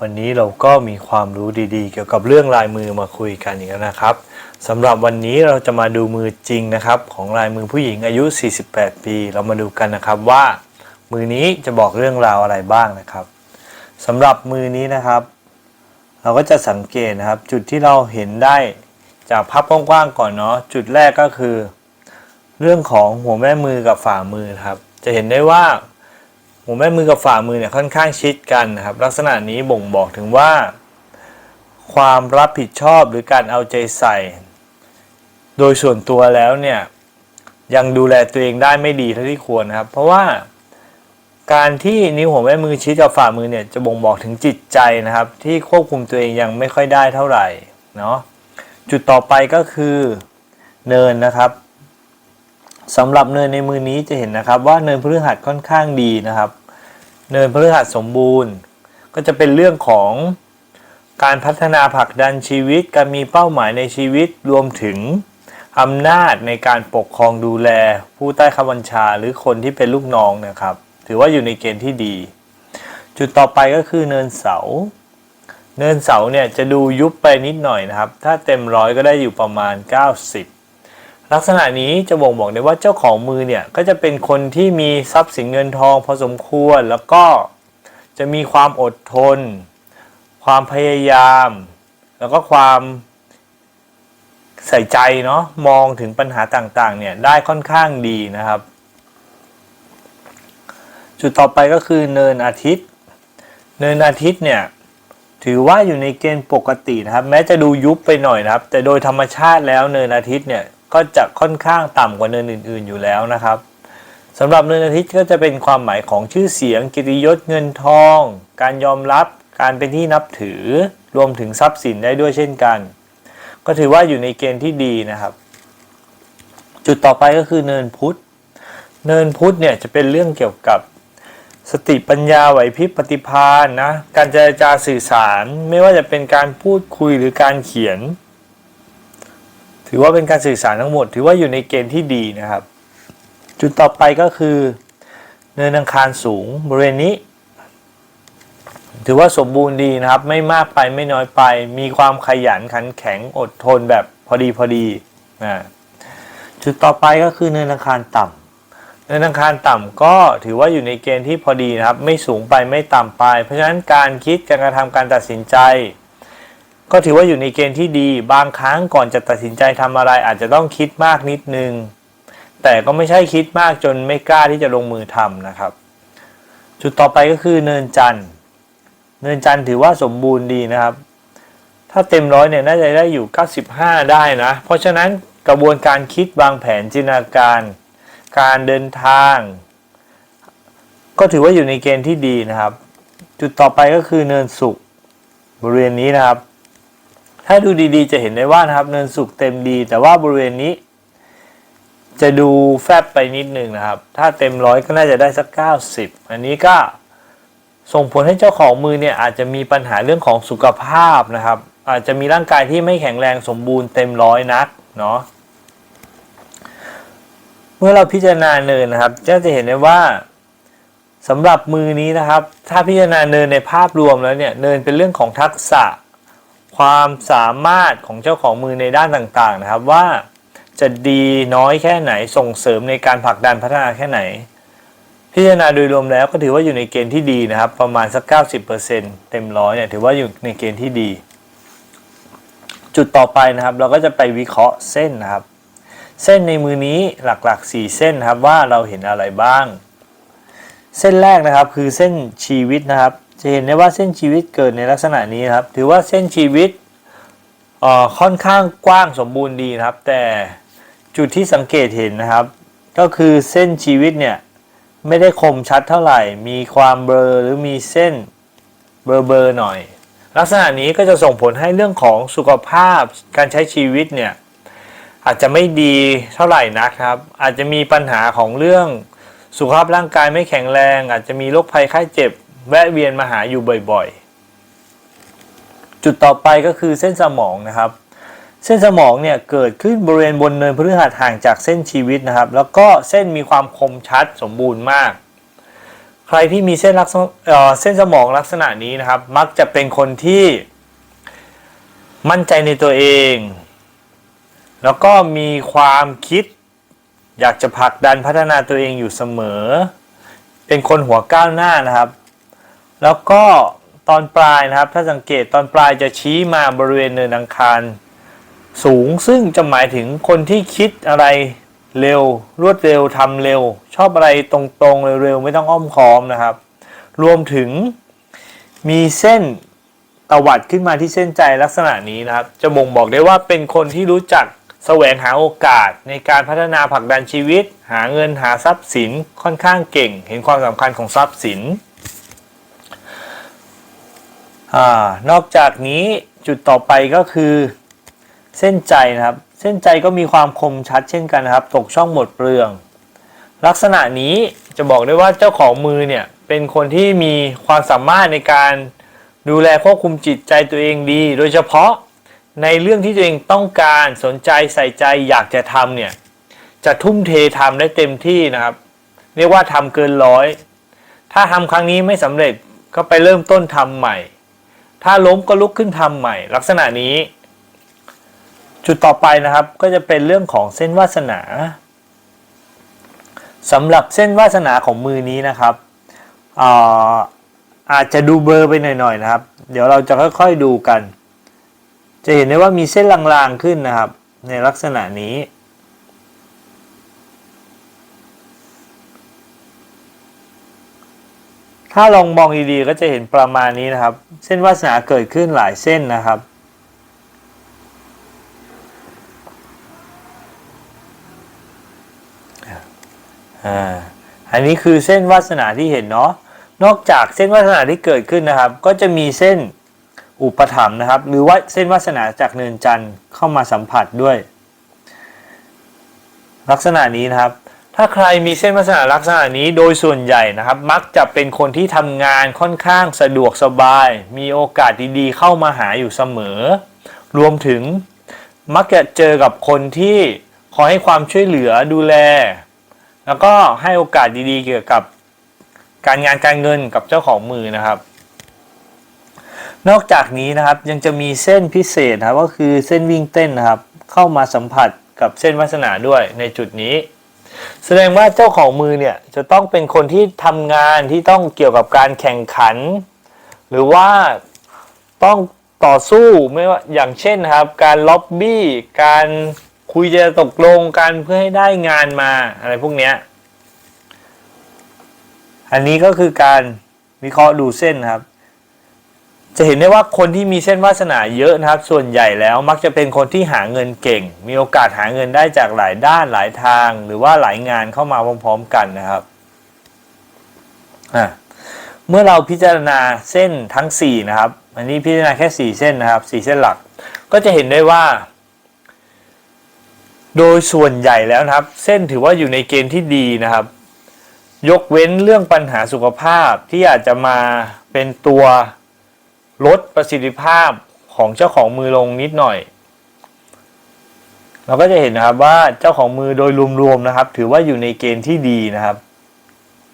วันนี้เราก็มีความรู้ดีๆ เกี่ยวกับเรื่องลายมือมาคุยกันอีกแล้วนะครับสำหรับวันนี้เราจะมาดูมือจริงนะครับ ของลายมือผู้หญิงอายุ 48 ปี เรามาดูกันนะครับว่า มือนี้จะบอกเรื่องราวอะไรบ้างนะครับสำหรับมือนี้นะครับ เราก็จะสังเกตนะครับ จุดที่เราเห็นได้จากภาพกว้างๆก่อนเนาะจุดแรกก็คือ เรื่องของหัวแม่มือกับฝ่ามือครับ จะเห็นได้ว่า วแม่มือกับฝ่ามือเนี่ยค่อนข้างชิดกันนะครับ ลักษณะนี้บ่งบอกถึงว่า ความรับผิดชอบหรือการเอาใจใส่ โดยส่วนตัวแล้วเนี่ยยังดูแลตัวเองได้ไม่ดีเท่าที่ควรนะครับ เพราะว่าการที่นิ้วหัวแม่มือชิดกับฝ่ามือเนี่ยจะบ่งบอกถึงจิตใจนะครับ ที่ควบคุมตัวเองยังไม่ค่อยได้เท่าไหร่เนาะจุดต่อไปก็คือเนินนะครับสำหรับเนินในมือนี้จะเห็นนะครับ ว่าเนินพฤหัสค่อนข้างดีนะครับ เนินพฤหัสสมบูรณ์ ก็จะเป็นเรื่องของการพัฒนาผลักดันชีวิต การมีเป้าหมายในชีวิตรวมถึงอำนาจในการปกครองดูแล ผู้ใต้คำบัญชาหรือคนที่เป็นลูกน้องนะครับ ถือว่าอยู่ในเกณฑ์ที่ดี จุดต่อไปก็คือเนินเสา เนินเสาเนี่ยจะดูยุบไปนิดหน่อยนะครับ ถ้าเต็มร้อยก็ได้อยู่ประมาณ 90 ลักษณะนี้จะบ่งบอกได้ว่าเจ้าของมือเนี่ยก็จะเป็นคนที่มีทรัพย์สินเงินทองพอสมควร แล้วก็จะมีความอดทน ความพยายาม แล้วก็ความใส่ใจเนาะมองถึงปัญหาต่างๆเนี่ยได้ค่อนข้างดีนะครับ จุดต่อไปก็คือเนินอาทิตย์ เนินอาทิตย์เนี่ยถือว่าอยู่ในเกณฑ์ปกตินะครับ แม้จะดูยุบไปหน่อยนะครับ แต่โดยธรรมชาติแล้วเนินอาทิตย์เนี่ย ก็จะค่อนข้างต่ำกว่าเนินอื่น ๆอยู่แล้วนะครับสำหรับเนินอาทิตย์ก็จะเป็นความหมายของชื่อเสียงกิตยศเงินทอง การยอมรับ การเป็นที่นับถือ รวมถึงทรัพย์สินได้ด้วยเช่นกัน ก็ถือว่าอยู่ในเกณฑ์ที่ดีนะครับ จุดต่อไปก็คือเนินพุธเนินพุธเนี่ยจะเป็นเรื่องเกี่ยวกับสติปัญญาไหวพริบปฏิภาณนะการเจรจาสื่อสารไม่ว่าจะเป็นการพูดคุยหรือการเขียน ถือว่าเป็นการสื่อสารทั้งหมด ถือว่าอยู่ในเกณฑ์ที่ดีนะครับ จุดต่อไปก็คือเนินอังคารสูงบริเวณนี้ ถือว่าสมบูรณ์ดีนะครับ ไม่มากไปไม่น้อยไป มีความขยันขันแข็งอดทนแบบพอดีพอดีนะจุดต่อไปก็คือเนินอังคารต่ำเนินอังคารต่ำก็ถือว่าอยู่ในเกณฑ์ที่พอดีนะครับ ไม่สูงไปไม่ต่ำไป เพราะฉะนั้นการคิดการกระทำการตัดสินใจ ก็ถือว่าอยู่ในเกณฑ์ที่ดี บางครั้งก่อนจะตัดสินใจทำอะไรอาจจะต้องคิดมากนิดนึง แต่ก็ไม่ใช่คิดมากจนไม่กล้าที่จะลงมือทำนะครับ จุดต่อไปก็คือเนินจันทร์เนินจันทร์ถือว่าสมบูรณ์ดีนะครับ ถ้าเต็มร้อยเนี่ยน่าจะได้อยู่ 95 ได้นะ เพราะฉะนั้นกระบวนการคิดวางแผนจินตนาการ การเดินทาง ก็ถือว่าอยู่ในเกณฑ์ที่ดีนะครับ จุดต่อไปก็คือเนินสุขบริเวณนี้นะครับ ถ้าดูดีๆ จะเห็นได้ว่านะครับเนินสุขเต็มดี แต่ว่าบริเวณนี้ จะดูแฟบไปนิดนึงนะครับ ถ้าเต็มร้อยก็น่าจะได้สัก 90 อันนี้ก็ส่งผลให้เจ้าของมือเนี่ยอาจจะมีปัญหาเรื่องของสุขภาพนะครับ อาจจะมีร่างกายที่ไม่แข็งแรงสมบูรณ์เต็มร้อยนักเนาะเมื่อเราพิจารณาเนินนะครับก็จะเห็นได้ว่าสำหรับมือนี้นะครับ ถ้าพิจารณาเนินในภาพรวมแล้วเนี่ยเนินเป็นเรื่องของทักษะ ความสามารถของเจ้าของมือในด้านต่างๆนะครับว่าจะดีน้อยแค่ไหนส่งเสริมในการผลักดันพัฒนาแค่ไหน พิจารณาโดยรวมแล้วก็ถือว่าอยู่ในเกณฑ์ที่ดีนะครับ ประมาณสัก 90%เต็มร้อยเนี่ยถือว่าอยู่ในเกณฑ์ที่ดี จุดต่อไปนะครับ เราก็จะไปวิเคราะห์เส้นนะครับ เส้นในมือนี้หลักๆ 4 เส้นนะครับว่าเราเห็นอะไรบ้าง เส้นแรกนะครับคือเส้นชีวิตนะครับ จะเห็นได้ว่าเส้นชีวิตเกิดในลักษณะนี้ครับ ถือว่าเส้นชีวิตค่อนข้างกว้างสมบูรณ์ดีนะครับ แต่จุดที่สังเกตเห็นนะครับ ก็คือเส้นชีวิตเนี่ยไม่ได้คมชัดเท่าไหร่ มีความเบลอหรือมีเส้นเบลอเบลอๆหน่อย ลักษณะนี้ก็จะส่งผลให้เรื่องของสุขภาพการใช้ชีวิตเนี่ยอาจจะไม่ดีเท่าไหร่นักครับ อาจจะมีปัญหาของเรื่องสุขภาพร่างกายไม่แข็งแรง อาจจะมีโรคภัยไข้เจ็บ แวะเวียนมาหาอยู่บ่อยๆ จุดต่อไปก็คือเส้นสมองนะครับ เส้นสมองเนี่ยเกิดขึ้นบริเวณบนเนินพฤหัสห่างจากเส้นชีวิตนะครับ แล้วก็เส้นมีความคมชัดสมบูรณ์มาก ใครที่มีเส้นลักษณะเเส้นสมองลักษณะนี้นะครับ มักจะเป็นคนที่มั่นใจในตัวเอง แล้วก็มีความคิดอยากจะผลักดันพัฒนาตัวเองอยู่เสมอ เป็นคนหัวก้าวหน้านะครับ แล้วก็ตอนปลายนะครับ ถ้าสังเกตตอนปลายจะชี้มาบริเวณเนินอังคาร สูงซึ่งจะหมายถึงคนที่คิดอะไรเร็ว รวดเร็วทำเร็ว ชอบอะไรตรงๆเร็วๆไม่ต้องอ้อมค้อมนะครับ รวมถึงมีเส้นตวัดขึ้นมาที่เส้นใจลักษณะนี้นะครับ จะบ่งบอกได้ว่าเป็นคนที่รู้จักแสวงหาโอกาสในการพัฒนาผลักดันชีวิต หาเงินหาทรัพย์สินค่อนข้างเก่ง เห็นความสำคัญของทรัพย์สิน อนอกจากนี้จุดต่อไปก็คือเส้นใจนะครับ เส้นใจก็มีความคมชัดเช่นกันนะครับ ตกช่องหมดเปลือง ลักษณะนี้จะบอกได้ว่าเจ้าของมือเนี่ยเป็นคนที่มีความสามารถในการดูแลควบคุมจิตใจตัวเองดี โดยเฉพาะในเรื่องที่ตัวเองต้องการสนใจใส่ใจอยากจะทำเนี่ยจะทุ่มเททำได้เต็มที่นะครับ เรียกว่าทำเกินร้อย ถ้าทำครั้งนี้ไม่สำเร็จก็ไปเริ่มต้นทำใหม่ ถ้าล้มก็ลุกขึ้นทำใหม่ ลักษณะนี้ จุดต่อไปนะครับก็จะเป็นเรื่องของเส้นวาสนาสำหรับเส้นวาสนาของมือนี้นะครับอาอาจจะดูเบอร์ไปหน่อยๆนะครับ เดี๋ยวเราจะค่อยๆดูกัน จะเห็นได้ว่ามีเส้นลางๆขึ้นนะครับ ในลักษณะนี้ ถ้าลองมองดีๆก็จะเห็นประมาณนี้นะครับ เส้นวาสนาเกิดขึ้นหลายเส้นนะครับอ่าอันนี้คือเส้นวาสนาที่เห็นเนาะ นอกจากเส้นวาสนาที่เกิดขึ้นนะครับ ก็จะมีเส้นอุปถัมภ์นะครับ หรือว่าเส้นวาสนาจากเนินจันทร์เข้ามาสัมผัสด้วย ลักษณะนี้นะครับ ถ้าใครมีเส้นวาสนาลักษณะนี้โดยส่วนใหญ่นะครับ มักจะเป็นคนที่ทำงานค่อนข้างสะดวกสบาย มีโอกาสดีๆ เข้ามาหาอยู่เสมอ รวมถึงมักจะเจอกับคนที่คอยให้ความช่วยเหลือดูแล แล้วก็ให้โอกาสดีๆ เกี่ยวกับการงานการเงินกับเจ้าของมือนะครับ นอกจากนี้นะครับยังจะมีเส้นพิเศษครับก็คือเส้นวิ่งเต้นนะครับ เข้ามาสัมผัสกับเส้นวาสนาด้วยในจุดนี้ แสดงว่าเจ้าของมือเนี่ยจะต้องเป็นคนที่ทำงานที่ต้องเกี่ยวกับการแข่งขัน หรือว่าต้องต่อสู้ไม่ว่าอย่างเช่นครับ การล็อบบี้การคุยจะตกลงกันเพื่อให้ได้งานมาอะไรพวกเนี้ยอันนี้ก็คือการวิเคราะห์ดูเส้นครับ จะเห็นได้ว่าคนที่มีเส้นวาสนาเยอะนะครับ ส่วนใหญ่แล้วมักจะเป็นคนที่หาเงินเก่ง มีโอกาสหาเงินได้จากหลายด้านหลายทาง หรือว่าหลายงานเข้ามาพร้อมๆกันนะครับอะเมื่อเราพิจารณาเส้นทั้ง 4 นะครับ อันนี้พิจารณาแค่ 4 เส้นนะครับ 4 เส้นหลัก ก็จะเห็นได้ว่า โดยส่วนใหญ่แล้วนะครับ เส้นถือว่าอยู่ในเกณฑ์ที่ดีนะครับ ยกเว้นเรื่องปัญหาสุขภาพที่อาจจะมาเป็นตัว ลดประสิทธิภาพของเจ้าของมือลงนิดหน่อย เราก็จะเห็นนะครับว่าเจ้าของมือโดยรวมๆนะครับ ถือว่าอยู่ในเกณฑ์ที่ดีนะครับ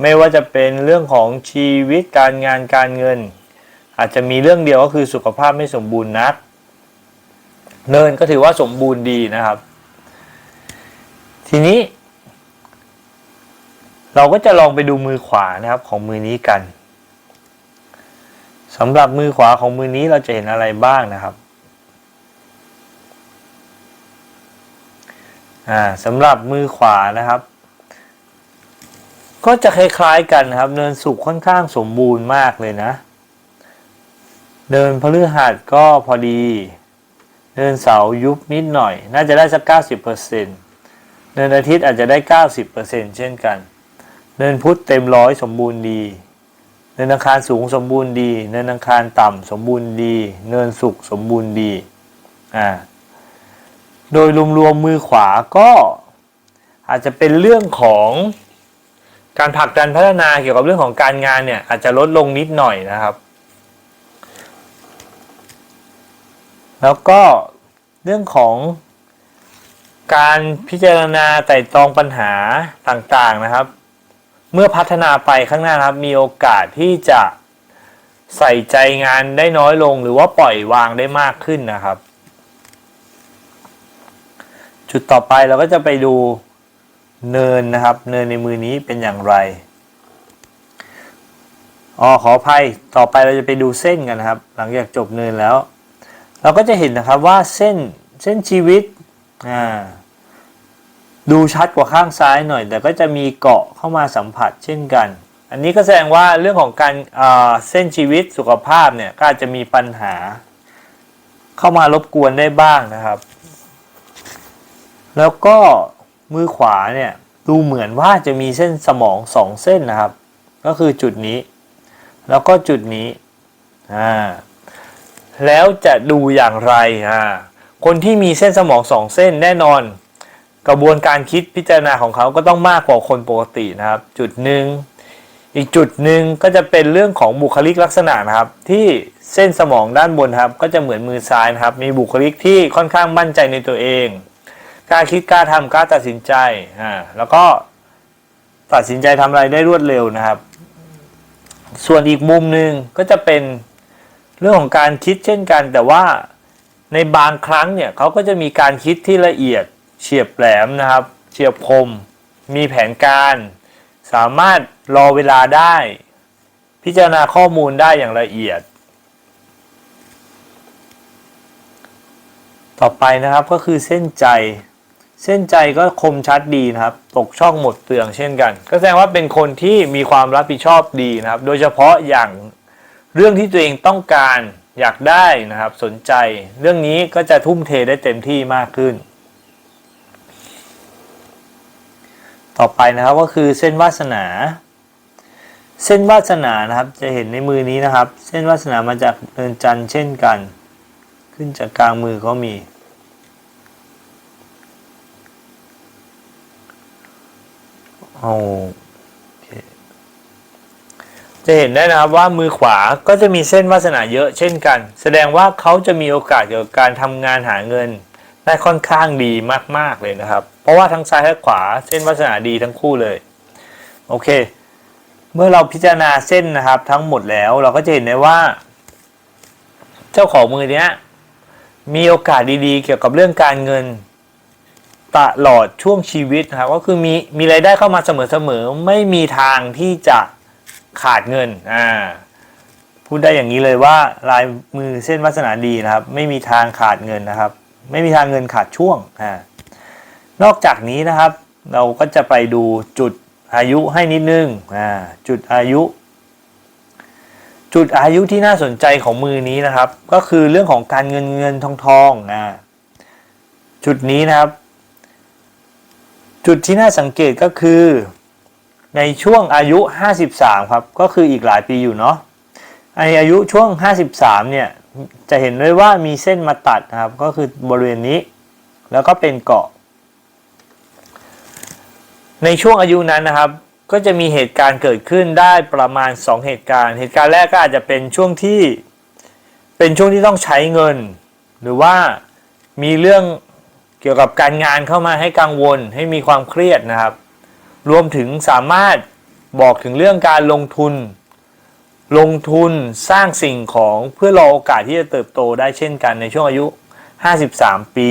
ไม่ว่าจะเป็นเรื่องของชีวิตการงานการเงิน อาจจะมีเรื่องเดียวก็คือสุขภาพไม่สมบูรณ์นัก เนินก็ถือว่าสมบูรณ์ดีนะครับ ทีนี้ เราก็จะลองไปดูมือขวานะครับของมือนี้กัน สำหรับมือขวาของมือนี้เราจะเห็นอะไรบ้างนะครับอ่าสำหรับมือขวานะครับ ก็จะคล้ายๆกันนะครับ เนินสุกค่อนข้างสมบูรณ์มากเลยนะ เดินพฤหัสก็พอดี เดินเสาร์ยุบนิดหน่อย น่าจะได้สักเก้าสิบเปอร์เซ็นต์เดินอาทิตย์อาจจะได้เก้าสิบเปอร์เซ็นต์เช่นกันเดินพุธเต็มร้อยสมบูรณ์ดี นินอังคารสูงสมบูรณ์ดีเนินอังคารต่ำสมบูรณ์ดี เนินสุกสมบูรณ์ดีอ่าโดยรวมๆมือขวาก็อาจจะเป็นเรื่องของการผลักดันพัฒนาเกี่ยวกับเรื่องของการงานเนี่ยอาจจะลดลงนิดหน่อยนะครับ แล้วก็เรื่องของการพิจารณาไต่ตรองปัญหาต่างๆนะครับ เมื่อพัฒนาไปข้างหน้าครับ มีโอกาสที่จะใส่ใจงานได้น้อยลงหรือว่าปล่อยวางได้มากขึ้นนะครับ จุดต่อไปเราก็จะไปดูเนินนะครับ เนินในมือนี้เป็นอย่างไรอ๋อขออภัยต่อไปเราจะไปดูเส้นกันนะครับ หลังจากจบเนินแล้ว เราก็จะเห็นนะครับว่าเส้นเส้นชีวิตอ่า ดูชัดกว่าข้างซ้ายหน่อย แต่ก็จะมีเกาะเข้ามาสัมผัสเช่นกัน อันนี้ก็แสดงว่าเรื่องของการอ่าเส้นชีวิตสุขภาพเนี่ยก็อาจจะมีปัญหา เข้ามารบกวนได้บ้างนะครับ แล้วก็มือขวาเนี่ยดูเหมือนว่าจะมีเส้นสมองสองเส้นนะครับ ก็คือจุดนี้ แล้วก็จุดนี้อ่าแล้วจะดูอย่างไรอ่าคนที่มีเส้นสมองสองเส้นแน่นอน กระบวนการคิดพิจารณาของเขาก็ต้องมากกว่าคนปกตินะครับ จุดหนึ่งอีกจุดหนึ่งก็จะเป็นเรื่องของบุคลิกลักษณะนะครับ ที่เส้นสมองด้านบนครับ ก็จะเหมือนมือซ้ายนะครับ มีบุคลิกที่ค่อนข้างมั่นใจในตัวเองกล้าคิดกล้าทำกล้าตัดสินใจอ่าแล้วก็ตัดสินใจทำอะไรได้รวดเร็วนะครับ ส่วนอีกมุมหนึ่งก็จะเป็นเรื่องของการคิดเช่นกัน แต่ว่าในบางครั้งเนี่ยเขาก็จะมีการคิดที่ละเอียด เฉียบแหลมนะครับ เฉียบคม มีแผนการ สามารถรอเวลาได้ พิจารณาข้อมูลได้อย่างละเอียด ต่อไปนะครับก็คือเส้นใจ เส้นใจก็คมชัดดีนะครับ ตกช่องหมดเปลืองเช่นกัน ก็แสดงว่าเป็นคนที่มีความรับผิดชอบดีนะครับ โดยเฉพาะอย่างเรื่องที่ตัวเองต้องการอยากได้นะครับสนใจ เรื่องนี้ก็จะทุ่มเทได้เต็มที่มากขึ้น ต่อไปนะครับก็คือเส้นวาสนา เส้นวาสนานะครับจะเห็นในมือนี้นะครับ เส้นวาสนามาจากเนินจันทร์เช่นกัน ขึ้นจากกลางมือก็มีเอาโอเคจะเห็นได้นะครับว่ามือขวาก็จะมีเส้นวาสนาเยอะเช่นกัน แสดงว่าเขาจะมีโอกาสเกี่ยวกับการทำงานหาเงิน ได้ค่อนข้างดีมาก ๆ เลยนะครับ เพราะว่าทั้งซ้ายและขวาเส้นวาสนาดีทั้งคู่เลย โอเค เมื่อเราพิจารณาเส้นนะครับ ทั้งหมดแล้วเราก็จะเห็นได้ว่า เจ้าของมือเนี้ยมีโอกาสดีๆ เกี่ยวกับเรื่องการเงินตลอดช่วงชีวิตนะครับก็คือมีมีรายได้เข้ามาเสมอๆไม่มีทางที่จะขาดเงินอ่าพูดได้อย่างนี้เลยว่าลายมือเส้นวาสนาดีนะครับ ไม่มีทางขาดเงินนะครับ ไม่มีทางเงินขาดช่วงอ่านอกจากนี้นะครับ เราก็จะไปดูจุดอายุให้นิดนึงอ่าจุดอายุ จุดอายุที่น่าสนใจของมือนี้นะครับ ก็คือเรื่องของการเงินเงินทองทองอ่าจุดนี้นะครับ จุดที่น่าสังเกตก็คือ ในช่วงอายุ 53 ครับ ก็คืออีกหลายปีอยู่เนาะในอายุช่วง 53 เนี่ย จะเห็นได้ว่ามีเส้นมาตัดนะครับ ก็คือบริเวณนี้ แล้วก็เป็นเกาะ ในช่วงอายุนั้นนะครับ ก็จะมีเหตุการณ์เกิดขึ้นได้ประมาณ 2 เหตุการณ์ เหตุการณ์แรกก็อาจจะเป็นช่วงที่เป็นช่วงที่ต้องใช้เงิน หรือว่ามีเรื่องเกี่ยวกับการงานเข้ามาให้กังวลให้มีความเครียดนะครับ รวมถึงสามารถบอกถึงเรื่องการลงทุน ลงทุนสร้างสิ่งของเพื่อรอโอกาสที่จะเติบโตได้เช่นกันในช่วงอายุ 53 ปี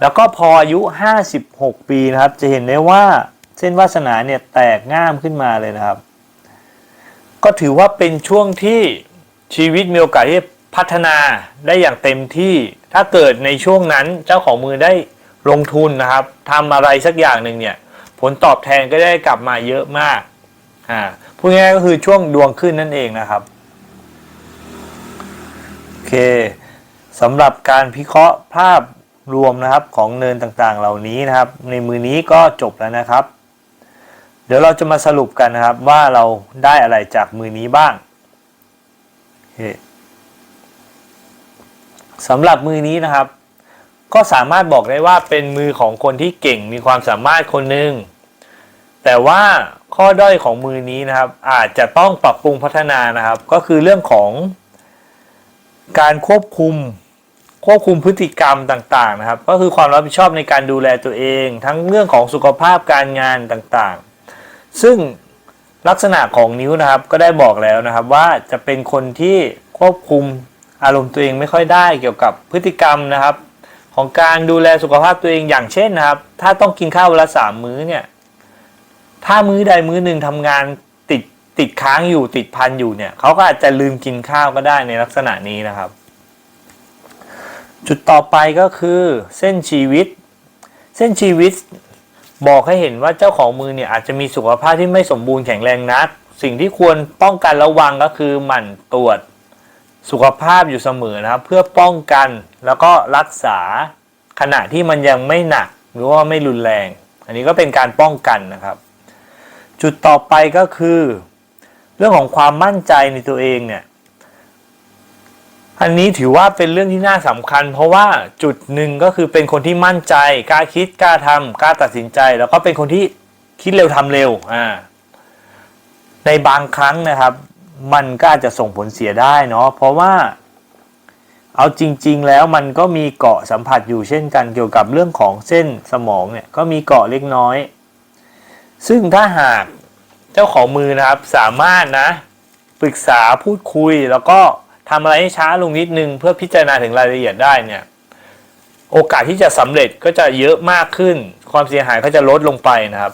แล้วก็พออายุ 56 ปีนะครับ จะเห็นได้ว่าเส้นวาสนาเนี่ยแตกง่ามขึ้นมาเลยนะครับ ก็ถือว่าเป็นช่วงที่ชีวิตมีโอกาสที่พัฒนาได้อย่างเต็มที่ ถ้าเกิดในช่วงนั้นเจ้าของมือได้ลงทุนนะครับทำอะไรสักอย่างหนึ่งเนี่ย ผลตอบแทนก็ได้กลับมาเยอะมากอ่า พูดง่ายก็คือช่วงดวงขึ้นนั่นเองนะครับโอเคสำหรับการพิเคราะห์ภาพรวมนะครับของเนินต่างๆ เหล่านี้นะครับ ในมือนี้ก็จบแล้วนะครับ เดี๋ยวเราจะมาสรุปกันนะครับว่าเราได้อะไรจากมือนี้บ้างสำหรับมือนี้นะครับ ก็สามารถบอกได้ว่าเป็นมือของคนที่เก่งมีความสามารถคนหนึ่ง แต่ว่าข้อด้อยของมือนี้นะครับ อาจจะต้องปรับปรุงพัฒนานะครับ ก็คือเรื่องของการควบคุมควบคุมพฤติกรรมต่างๆนะครับ ก็คือความรับผิดชอบในการดูแลตัวเอง ทั้งเรื่องของสุขภาพการงานต่างๆ ซึ่งลักษณะของนิ้วนะครับก็ได้บอกแล้วนะครับว่าจะเป็นคนที่ควบคุมอารมณ์ตัวเองไม่ค่อยได้เกี่ยวกับพฤติกรรมนะครับ ของการดูแลสุขภาพตัวเองอย่างเช่นนะครับ ถ้าต้องกินข้าววันละสามมื้อเนี่ย ถ้ามื้อใดมื้อหนึ่งทำงานติดติดค้างอยู่ติดพันอยู่เนี่ยเขาก็อาจจะลืมกินข้าวก็ได้ในลักษณะนี้นะครับ จุดต่อไปก็คือเส้นชีวิต เส้นชีวิตบอกให้เห็นว่าเจ้าของมือเนี่ยอาจจะมีสุขภาพที่ไม่สมบูรณ์แข็งแรงนัก สิ่งที่ควรป้องกันระวังก็คือหมั่นตรวจสุขภาพอยู่เสมอนะครับ เพื่อป้องกันแล้วก็รักษาขณะที่มันยังไม่หนักหรือว่าไม่รุนแรง อันนี้ก็เป็นการป้องกันนะครับ จุดต่อไปก็คือ เรื่องของความมั่นใจในตัวเองเนี่ย อันนี้ถือว่าเป็นเรื่องที่น่าสำคัญ เพราะว่าจุดหนึ่งก็คือเป็นคนที่มั่นใจกล้าคิดกล้าทำกล้าตัดสินใจ แล้วก็เป็นคนที่คิดเร็วทำเร็วอ่าในบางครั้งนะครับ มันก็อาจจะส่งผลเสียได้เนาะเพราะว่าเอาจริง ๆ แล้วมันก็มีเกาะสัมผัสอยู่เช่นกันเกี่ยวกับเรื่องของเส้นสมองเนี่ยก็มีเกาะเล็กน้อย ซึ่งถ้าหากเจ้าของมือนะครับสามารถนะปรึกษาพูดคุย แล้วก็ทำอะไรให้ช้าลงนิดนึง เพื่อพิจารณาถึงรายละเอียดได้เนี่ยโอกาสที่จะสำเร็จก็จะเยอะมากขึ้น ความเสียหายก็จะลดลงไปนะครับ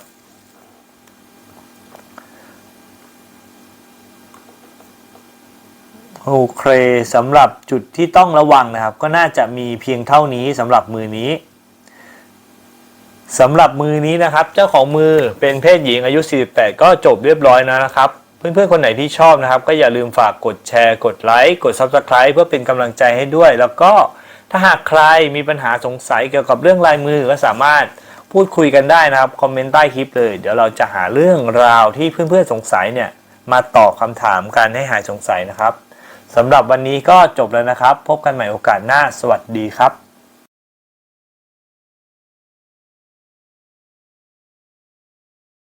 โอเคสำหรับจุดที่ต้องระวังนะครับ ก็น่าจะมีเพียงเท่านี้สำหรับมือนี้ สำหรับมือนี้นะครับ เจ้าของมือเป็นเพศหญิงอายุ 48 ก็จบเรียบร้อยแล้วนะครับ เพื่อนๆ คนไหนที่ชอบนะครับ ก็อย่าลืมฝากกดแชร์ กดไลค์ กด Subscribe เพื่อเป็นกำลังใจให้ด้วย แล้วก็ถ้าหากใครมีปัญหาสงสัยเกี่ยวกับเรื่องลายมือก็สามารถพูดคุยกันได้นะครับ คอมเมนต์ใต้คลิปเลย เดี๋ยวเราจะหาเรื่องราวที่เพื่อนๆ สงสัยเนี่ยมาตอบคำถามกันให้หายสงสัยนะครับสำหรับวันนี้ก็จบแล้วนะครับ พบกันใหม่โอกาสหน้า สวัสดีครับ